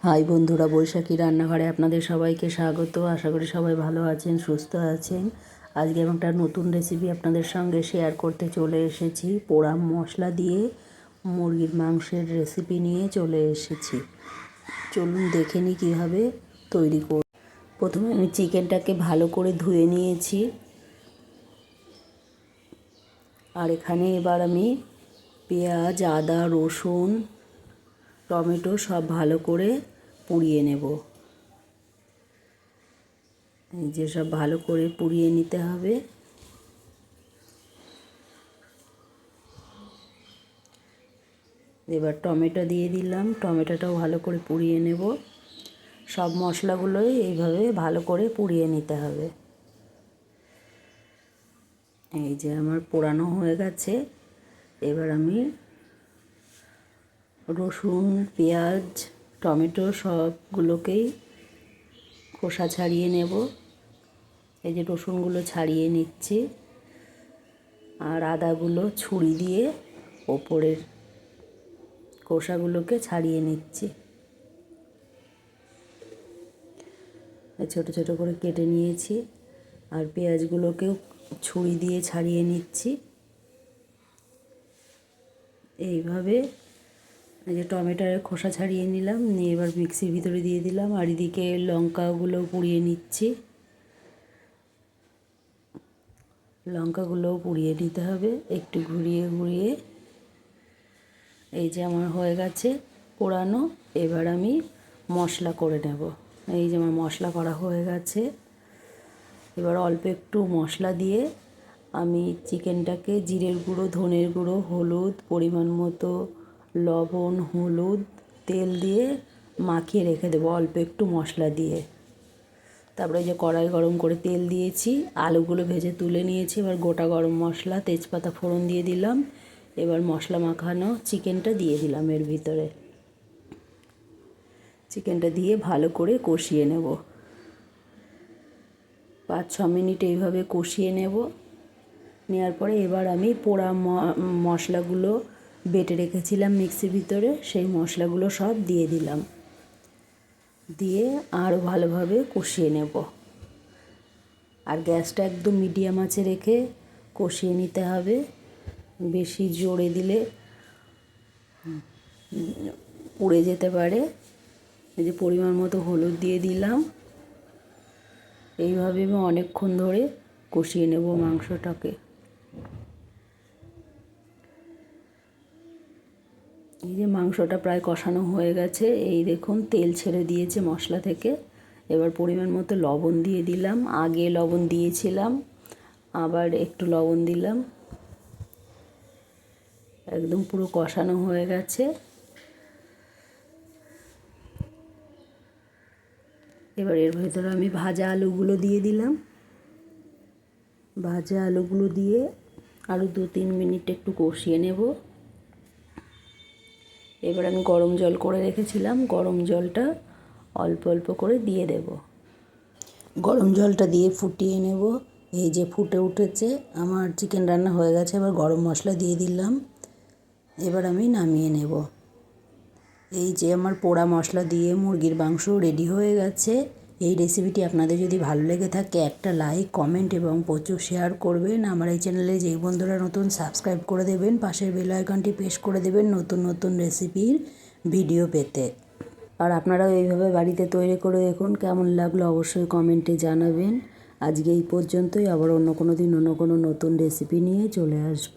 High বন্ধুরা, বৈশাখী রান্নাঘরে আপনাদের সবাইকে স্বাগত। আশা করি সবাই ভালো আছেন, সুস্থ আছেন। আজকে আমি একটা নতুন রেসিপি আপনাদের সঙ্গে শেয়ার করতে চলে এসেছি। পোড়া মশলা দিয়ে মুরগির মাংসের রেসিপি নিয়ে চলে এসেছি। চলুন দেখে নিই কীভাবে তৈরি কর প্রথমে আমি চিকেনটাকে ভালো করে ধুয়ে নিয়েছি। আর এখানে এবার আমি পেঁয়াজ, আদা, রসুন টমেটো সব ভালো করে পুড়িয়ে নেব। যে সব ভালো করে পুড়িয়ে নিতে হবে। এবার টমেটো দিয়ে দিলাম, টমেটোটাও ভালো করে পুড়িয়ে নেব। সব মশলাগুলোই এইভাবে ভালো করে পুড়িয়ে নিতে হবে। এই যে আমার পোড়ানো হয়ে গেছে। এবার আমি রসুন, পেঁয়াজ, টমেটো সবগুলোকেই খোসা ছাড়িয়ে নেব। এই যে রসুনগুলো ছাড়িয়ে নিচ্ছি আর আদাগুলো ছুরি দিয়ে ওপরের খোসাগুলোকে ছাড়িয়ে নিচ্ছি। ছোট ছোট করে কেটে নিয়েছি আর পেঁয়াজগুলোকেও ছুরি দিয়ে ছাড়িয়ে নিচ্ছি। এইভাবে এই যে টমেটোর খোসা ছাড়িয়ে নিলাম, নিয়ে এবার মিক্সির ভিতরে দিয়ে দিলাম, আর এদিকে লঙ্কাগুলো পুড়িয়ে নিচ্ছি। লঙ্কাগুলোও পুড়িয়ে নিতে হবে, একটু ঘুরিয়ে ঘুরিয়ে। এই যে আমার হয়ে গেছে পোড়ানো, এবার আমি মশলা করে নেব। এই যে আমার মশলা করা হয়ে গেছে। এবার অল্প একটু মশলা দিয়ে আমি চিকেনটাকে জিরের গুঁড়ো, ধনের গুঁড়ো, হলুদ, পরিমাণ মতো লবণ, হলুদ, তেল দিয়ে মাখিয়ে রেখে দেবো অল্প একটু মশলা দিয়ে। তারপরে যে কড়াই গরম করে তেল দিয়েছি, আলুগুলো ভেজে তুলে নিয়েছি, এবার গোটা গরম মশলা, তেজপাতা ফোড়ন দিয়ে দিলাম, এবার মশলা মাখানো চিকেনটা দিয়ে দিলাম এর ভিতরে। চিকেনটা দিয়ে ভালো করে কষিয়ে নেব। পাঁচ ছ মিনিট এইভাবে কষিয়ে নেব। নেওয়ার পরে এবার আমি পোড়া মশলাগুলো বেটে রেখেছিলাম মিক্সির ভিতরে, সেই মশলাগুলো সব দিয়ে দিলাম। দিয়ে আরও ভালোভাবে কষিয়ে নেব। আর গ্যাসটা একদম মিডিয়াম আঁচে রেখে কষিয়ে নিতে হবে। বেশি জোরে দিলে পুড়ে যেতে পারে। এই যে পরিমাণ মতো হলুদ দিয়ে দিলাম। এইভাবে আমি অনেকক্ষণ ধরে কষিয়ে নেব মাংসটাকে। এই যে মাংসটা প্রায় কষানো হয়ে গেছে, এই দেখুন তেল ছেড়ে দিয়েছে মশলা থেকে। এবার পরিমাণ মতো লবণ দিয়ে দিলাম, আগে লবণ দিয়েছিলাম, আবার একটু লবণ দিলাম। একদম পুরো কষানো হয়ে গেছে। এবার এর ভেতরে আমি ভাজা আলুগুলো দিয়ে দিলাম। ভাজা আলুগুলো দিয়ে আরও দু তিন মিনিট একটু কষিয়ে নেব। এবার আমি গরম জল করে রেখেছিলাম। গরম জলটা অল্প অল্প করে দিয়ে দেব। গরম জলটা দিয়ে ফুটিয়ে নেব। এই যে ফুটে উঠেছে, আমার চিকেন রান্না হয়ে গেছে, এবার গরম মশলা দিয়ে দিলাম। এবার আমি নামিয়ে নেব। এই যে আমার পোড়া মশলা দিয়ে মুরগির মাংস রেডি হয়ে গেছে। এই রেসিপিটি আপনাদের যদি ভালো লেগে থাকে, একটা লাইক কমেন্ট এবং প্রচুর শেয়ার করবেন। আমার এই চ্যানেলে যেই বন্ধুরা নতুন সাবস্ক্রাইব করে দেবেন। পাশের বেল আইকনটি প্রেস করে দেবেন নতুন নতুন রেসিপির ভিডিও পেতে। আর আপনারাও এইভাবে বাড়িতে তৈরি করে দেখুন, কেমন লাগল অবশ্যই কমেন্টে জানাবেন। আজকে এই পর্যন্তই, আবার অন্য কোনো দিন, অন্য কোনো নতুন রেসিপি নিয়ে চলে আসব।